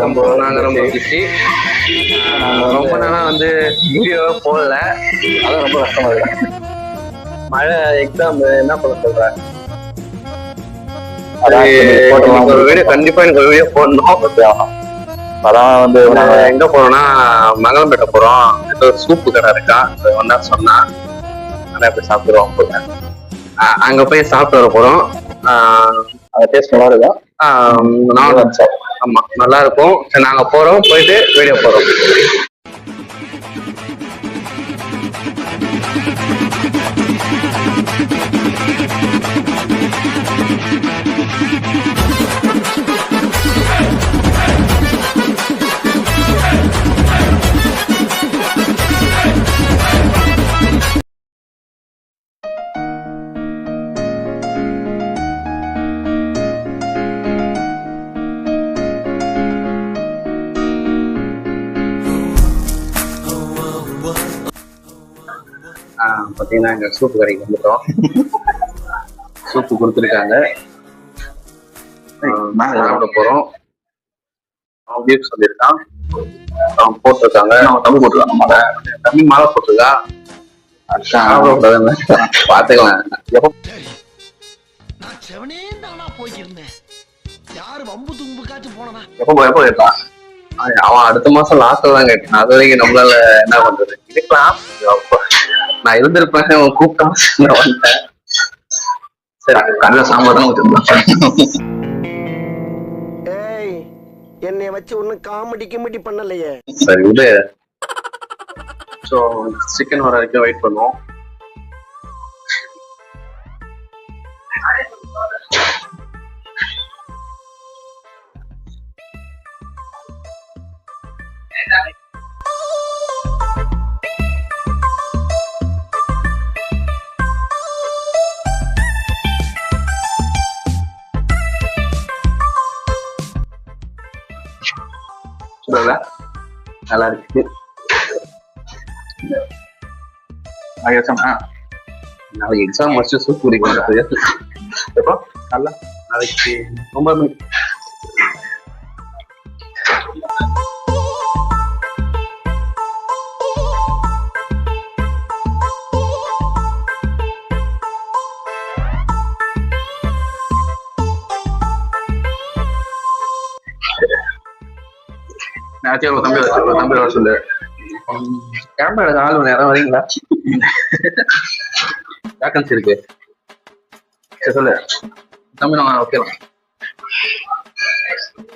ரொம்ப நாங்க ரொம்ப பிஸி ரொம்ப நாளா வந்து வீடியோ போடல. அதான் ரொம்ப கஷ்டமா இருக்கு. மழை எக்ஸாம் என்ன பண்ண சொல்ற? ஒரு வீடியோ கண்டிப்பா எனக்கு ஒரு வீடியோ போடணும். அதான் வந்து எங்க போறோம்னா மங்களம்பேட்டை போறோம். சூப்பு கடை இருக்கா? வந்தா சொன்னா அதை போய் சாப்பிடுவோம் அஹ் அங்க போய் சாப்பிட்டு வர போறோம். டேஸ்ட் நல்லா இருக்கும் நான் ஆமா நல்லா இருக்கும் சரி நாங்க போறோம். போயிட்டு வீடியோ போறோம். ஆஹ் பாத்தீங்கன்னா எங்க சூப்பு கடைக்கு வந்துட்டோம். சூப்பு கொடுத்துருக்காங்க. சாப்பிட போறோம். அவன் சொல்லியிருக்கான். அவன் போட்டிருக்காங்க. அவன் தம்பி போட்டிருக்காங்க மாலை தம்பி மாலை போட்டிருக்கா? பாத்துக்கலாம். அவன் அடுத்த மாசம் லாஸ்ட்ல தான் கேட்டான். அது வரைக்கும் நம்மளால என்ன பண்றது? இருக்கலாம் அப்ப. நான் இருந்திருப்பேன் கூப்பிட்டான் நான் வந்தேன். சரி கண்ணில் சாம்பார் தான் ஊற்றிருந்தான் என்னைய வச்சு ஒன்னும் காமெடி கிமெடி பண்ணலையே. சரி விடு. ஸோ சிக்கன் வர வரைக்கும் வெயிட் பண்ணுவோம். சொல்லல நல்லா இருக்கு நாளைக்கு எக்ஸாம் முடிச்சு சூப் குடிக்கணும் எப்போ நல்லா நாளைக்கு ஒன்பது மணி நேரத்தையும் ஒரு தம்பி சொல்லு, ஒரு தம்பி வர சொல்லு. கேமரா எடுக்க ஆள் நேரம் வரீங்களா? வேக்கன்சி இருக்கு. சரி சொல்லு. தம்பி நான் ஓகேலாம்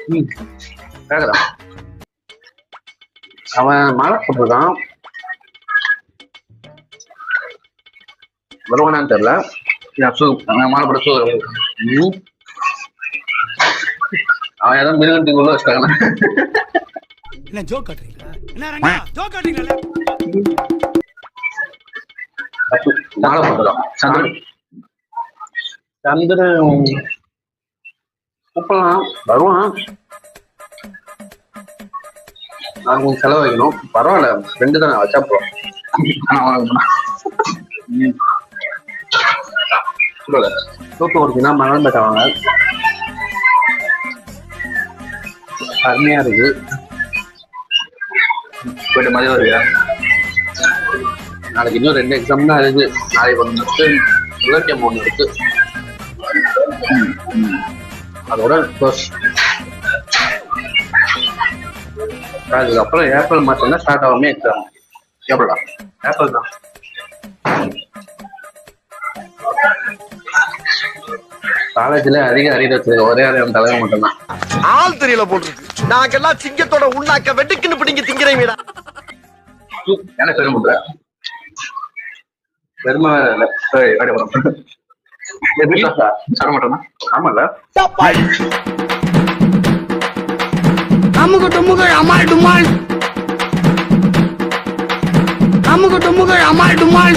ம். கேக்குறான் அவன் மாலை போட்டிருக்கான். வருவானான்னு தெரியல. மாலை போட சு. அவன் ஏதோ மிருகத்துக்கு உள்ள வச்சிட்டாங்க. என்ன ஜோக் காட்டுறீங்களா? என்ன ரங்கா ஜோக் காட்டுறீங்களா? சந்திரன். கூப்பிடலாம். வருவான். நான் கொஞ்சம் செலவு வைக்கணும். பரவாயில்ல ரெண்டு தானே வச்சா போறோம் தூக்கம் குடிச்சுன்னா மணல் பேட்டை அருமையா இருக்கு. போயிட்ட மாதிரி வருவியா? நாளைக்கு இன்னும் ரெண்டு எக்ஸாம் தான் இருக்கு. நாளைக்கு ஒன்று முடிச்சு இலக்கியம் ஒன்று இருக்கு. அதோட அதுக்கப்புறம் ஏப்ரல் மாதம் தான் ஸ்டார்ட் ஆகாமே எக்ஸாம் எவ்வளோ ஏப்ரல்? தான் காலேஜ்ல அதிக அறிவு ஒரே என் தலைவர் மட்டும்தான். ஆள் தெரியல போட்டுருக்கு. நாங்கெல்லாம் சிங்கத்தோட உண்ணாக்க வெட்டுக்குன்னு பிடிங்க திங்கிறீங்கடா என்ன பெருமை பெருமை வேற இல்ல. ஆமால அமுக டுமுக அமால் டுமால். அமுக டுமுக அமால் டுமால்.